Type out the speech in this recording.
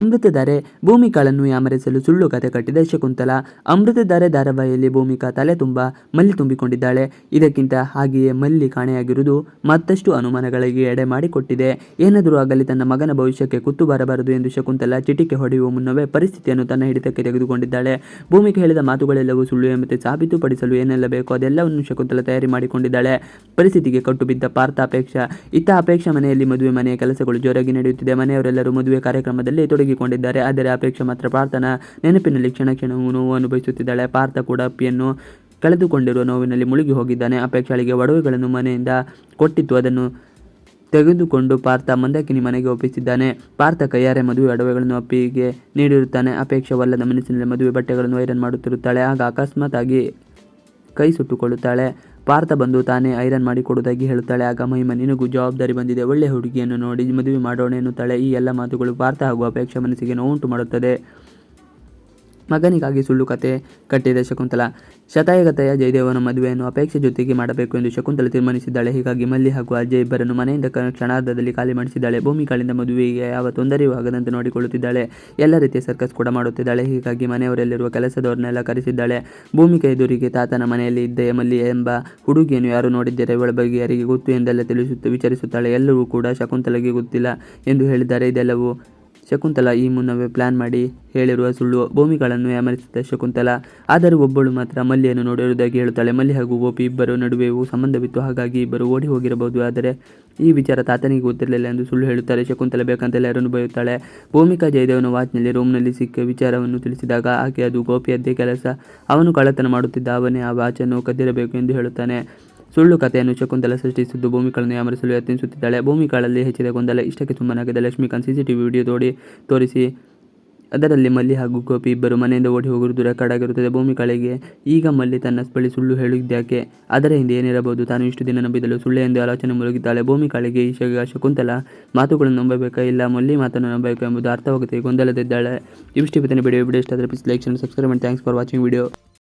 ಅಮೃತಧಾರೆ ಭೂಮಿಕಾಳನ್ನು ಯಾಮರಿಸಲು ಸುಳ್ಳು ಕತೆ ಕಟ್ಟಿದ ಶಕುಂತಲ. ಅಮೃತಧಾರೆ ಧಾರಾವಾಹಿಯಲ್ಲಿ ಭೂಮಿಕಾ ತಲೆ ತುಂಬ ಮಲ್ಲಿ ತುಂಬಿಕೊಂಡಿದ್ದಾಳೆ. ಇದಕ್ಕಿಂತ ಹಾಗೆಯೇ ಮಲ್ಲಿ ಕಾಣೆಯಾಗಿರುವುದು ಮತ್ತಷ್ಟು ಅನುಮಾನಗಳಿಗೆ ಎಡೆ ಮಾಡಿಕೊಟ್ಟಿದೆ. ಏನಾದರೂ ಆಗಲಿ ತನ್ನ ಮಗನ ಭವಿಷ್ಯಕ್ಕೆ ಕುತ್ತು ಬರಬಾರದು ಎಂದು ಶಕುಂತಲ ಚಿಟಿಕೆ ಹೊಡೆಯುವ ಮುನ್ನವೇ ಪರಿಸ್ಥಿತಿಯನ್ನು ತನ್ನ ಹಿಡಿತಕ್ಕೆ ತೆಗೆದುಕೊಂಡಿದ್ದಾಳೆ. ಭೂಮಿಕೆ ಹೇಳಿದ ಮಾತುಗಳೆಲ್ಲವೂ ಸುಳ್ಳು ಎಂಬಂತೆ ಸಾಬೀತುಪಡಿಸಲು ಏನೆಲ್ಲ ಬೇಕೋ ಅದೆಲ್ಲವನ್ನು ಶಕುಂತಲ ತಯಾರಿ ಮಾಡಿಕೊಂಡಿದ್ದಾಳೆ. ಪರಿಸ್ಥಿತಿಗೆ ಕಟ್ಟು ಬಿದ್ದ ಪಾರ್ಥ ಅಪೇಕ್ಷ ಇತ್ತ ಅಪೇಕ್ಷ ಮನೆಯಲ್ಲಿ ಮದುವೆ ಮನೆಯ ಕೆಲಸಗಳು ಜೋರಾಗಿ ನಡೆಯುತ್ತಿದೆ. ಮನೆಯವರೆಲ್ಲರೂ ಮದುವೆ ಕಾರ್ಯಕ್ರಮದಲ್ಲಿ ತೊಡಗಿಕೊಂಡಿದ್ದಾರೆ. ಆದರೆ ಅಪೇಕ್ಷೆ ಮಾತ್ರ ಪಾರ್ಥನ ನೆನಪಿನಲ್ಲಿ ಕ್ಷಣ ಕ್ಷಣವೂ ನೋವು ಅನುಭವಿಸುತ್ತಿದ್ದಾಳೆ. ಪಾರ್ಥ ಕೂಡ ಅಪ್ಪಿಯನ್ನು ಕಳೆದುಕೊಂಡಿರುವ ನೋವಿನಲ್ಲಿ ಮುಳುಗಿ ಹೋಗಿದ್ದಾನೆ. ಅಪೇಕ್ಷಾಳಿಗೆ ಒಡವೆಗಳನ್ನು ಮನೆಯಿಂದ ಕೊಟ್ಟಿತ್ತು. ಅದನ್ನು ತೆಗೆದುಕೊಂಡು ಪಾರ್ಥ ಮಂದಾಕಿನಿ ಮನೆಗೆ ಒಪ್ಪಿಸಿದ್ದಾನೆ. ಪಾರ್ಥ ಕೈಯಾರೆ ಮದುವೆ ಒಡವೆಗಳನ್ನು ಅಪ್ಪಿಗೆ ನೀಡಿರುತ್ತಾನೆ. ಅಪೇಕ್ಷವಲ್ಲದ ಮನಸ್ಸಿನಲ್ಲಿ ಮದುವೆ ಬಟ್ಟೆಗಳನ್ನು ಐರನ್ ಮಾಡುತ್ತಿರುತ್ತಾಳೆ. ಆಗ ಅಕಸ್ಮಾತ್ ಆಗಿ ಕೈ ಸುಟ್ಟುಕೊಳ್ಳುತ್ತಾಳೆ. ಪಾರ್ಥ ಬಂದು ತಾನೇ ಐರನ್ ಮಾಡಿ ಕೊಡುವುದಾಗಿ ಹೇಳುತ್ತಾಳೆ. ಆಗ ಮಹಿಮ, ನಿನಗೂ ಜವಾಬ್ದಾರಿ ಬಂದಿದೆ. ಒಳ್ಳೆ ಹುಡುಗಿಯನ್ನು ನೋಡಿ, ಮದುವೆ ಮಾಡೋಣ ಎನ್ನುತ್ತಾಳೆ ಈ ಎಲ್ಲ ಮಾತುಗಳು ಪಾರ್ಥ ಹಾಗೂ ಅಪೇಕ್ಷ ಮನಸ್ಸಿಗೆ ನೋವುಂಟು ಮಾಡುತ್ತದೆ. ಮಗನಿಗಾಗಿ ಸುಳ್ಳು ಕತೆ ಕಟ್ಟಿದ ಶಕುಂತಲ. ಶತಾಯಗತೆಯ ಜಯದೇವನ ಮದುವೆಯನ್ನು ಅಪೇಕ್ಷೆ ಜೊತೆಗೆ ಮಾಡಬೇಕು ಎಂದು ಶಕುಂತಲ ತೀರ್ಮಾನಿಸಿದ್ದಾಳೆ. ಹೀಗಾಗಿ ಮಲ್ಲಿ ಹಾಗೂ ಅಜಯ್ ಇಬ್ಬರನ್ನು ಮನೆಯಿಂದ ಕ್ಷಣಾರ್ಧದಲ್ಲಿ ಖಾಲಿ ಮಾಡಿಸಿದ್ದಾಳೆ. ಭೂಮಿಕಾಳಿಂದ ಮದುವೆಗೆ ಯಾವ ತೊಂದರೆಯೂ ಆಗದಂತೆ ನೋಡಿಕೊಳ್ಳುತ್ತಿದ್ದಾಳೆ. ಎಲ್ಲ ರೀತಿಯ ಸರ್ಕಸ್ ಕೂಡ ಮಾಡುತ್ತಿದ್ದಾಳೆ. ಹೀಗಾಗಿ ಮನೆಯವರಲ್ಲಿರುವ ಕೆಲಸದವರನ್ನೆಲ್ಲ ಕರೆಸಿದ್ದಾಳೆ. ಭೂಮಿಕಾ ಎದುರಿಗೆ ತಾತನ ಮನೆಯಲ್ಲಿ ಇದ್ದೇ ಮಲ್ಲಿ ಎಂಬ ಹುಡುಗಿಯನ್ನು ಯಾರು ನೋಡಿದ್ದರೆ ಇವಳ ಬಗ್ಗೆ ಯಾರಿಗೆ ಗೊತ್ತು ಎಂದೆಲ್ಲ ತಿಳಿಸುತ್ತ ವಿಚಾರಿಸುತ್ತಾಳೆ. ಎಲ್ಲವೂ ಕೂಡ ಶಕುಂತಲೆಗೆ ಗೊತ್ತಿಲ್ಲ ಎಂದು ಹೇಳಿದ್ದಾರೆ. ಇದೆಲ್ಲವೂ ಶಕುಂತಲ ಈ ಮುನ್ನವೇ ಪ್ಲಾನ್ ಮಾಡಿ ಹೇಳಿರುವ ಸುಳ್ಳು ಭೂಮಿಗಳನ್ನು ಯಾಮರಿಸಿದ ಶಕುಂತಲ. ಆದರೆ ಒಬ್ಬಳು ಮಾತ್ರ ಮಲ್ಲಿಯನ್ನು ನೋಡಿರುವುದಾಗಿ ಹೇಳುತ್ತಾಳೆ. ಮಲ್ಲಿ ಹಾಗೂ ಗೋಪಿ ಇಬ್ಬರು ನಡುವೆಯೂ ಸಂಬಂಧವಿತ್ತು ಹಾಗಾಗಿ ಇಬ್ಬರು ಓಡಿ ಹೋಗಿರಬಹುದು. ಆದರೆ ಈ ವಿಚಾರ ತಾತನಿಗೆ ಗೊತ್ತಿರಲಿಲ್ಲ ಎಂದು ಸುಳ್ಳು ಹೇಳುತ್ತಾರೆ. ಶಕುಂತಲ ಬೇಕಂತ ಯಾರನ್ನು ಬಯುತ್ತಾಳೆ ಭೂಮಿಕಾ ಜಯದೇವನ ವಾಚ್ನಲ್ಲಿ ರೂಮ್ನಲ್ಲಿ ಸಿಕ್ಕ ವಿಚಾರವನ್ನು ತಿಳಿಸಿದಾಗ ಆಕೆ ಅದು ಗೋಪಿಯದ್ದೇ ಕೆಲಸ. ಅವನು ಕಳ್ಳತನ ಮಾಡುತ್ತಿದ್ದ. ಅವನೇ ಆ ವಾಚನ್ನು ಕದ್ದಿರಬೇಕು ಎಂದು ಹೇಳುತ್ತಾನೆ. ಸುಳ್ಳು ಕಥೆಯನ್ನು ಶಕುಂತಲ ಸೃಷ್ಟಿಸಿದ್ದು. ಭೂಮಿಗಳನ್ನು ಯಾಮರಿಸಲು ಯತ್ನಿಸುತ್ತಿದ್ದಾಳೆ. ಭೂಮಿಗಳಲ್ಲಿ ಹೆಚ್ಚಿದ ಗೊಂದಲ, ಇಷ್ಟಕ್ಕೆ ಸುಮ್ಮನಾಗಿದೆ ಲಕ್ಷ್ಮೀಕಾಂತ್ ಸಿಸಿಟಿವಿ ವಿಡಿಯೋ ತೋಡಿ ತೋರಿಸಿ. ಅದರಲ್ಲಿ ಮಲ್ಲಿ ಹಾಗೂ ಗೋಪಿ ಇಬ್ಬರು ಮನೆಯಿಂದ ಓಡಿ ಹೋಗಿರುವುದು ರೆಕಾರ್ಡ್ ಆಗಿರುತ್ತದೆ ಭೂಮಿಕಾಳಿಗೆ ಈಗ ಮಲ್ಲಿ ತನ್ನ ಬಳಿ ಸುಳ್ಳು ಹೇಳಿದ್ಯಾಕೆ ಅದರ ಹಿಂದೆ ಏನಿರಬಹುದು? ತಾನು ಇಷ್ಟು ದಿನ ನಂಬಿದಲು ಸುಳ್ಳು ಎಂದು ಆಲೋಚನೆ ಮುಳುಗಿದ್ದಾಳೆ. ಭೂಮಿಕಾಳಿಗೆ ಈಗ ಶಕುಂತಲ ಮಾತುಗಳನ್ನು ನಂಬಬೇಕಾ? ಇಲ್ಲ, ಮಲ್ಲಿ ಮಾತನ್ನು ನಂಬಬೇಕು ಎಂಬುದು ಅರ್ಥವಾಗುತ್ತೆ ಗೊಂದಲದಿದ್ದಾಳೆ. ಇವಿಷ್ಟು ಬಿತ್ತನೆ ಬಿಡಿಯೋ ವಿಡಿಯೋ ಇಷ್ಟ ಆದರೆ ಪ್ಲೀಸ್ ಲೈಕ್ ಸಬ್ಸ್ಕ್ರೈಬ್ ಮಾಡಿ ಥ್ಯಾಂಕ್ಸ್ ಫಾರ್ ವಾಚಿಂಗ್ ವಿಡಿಯೋ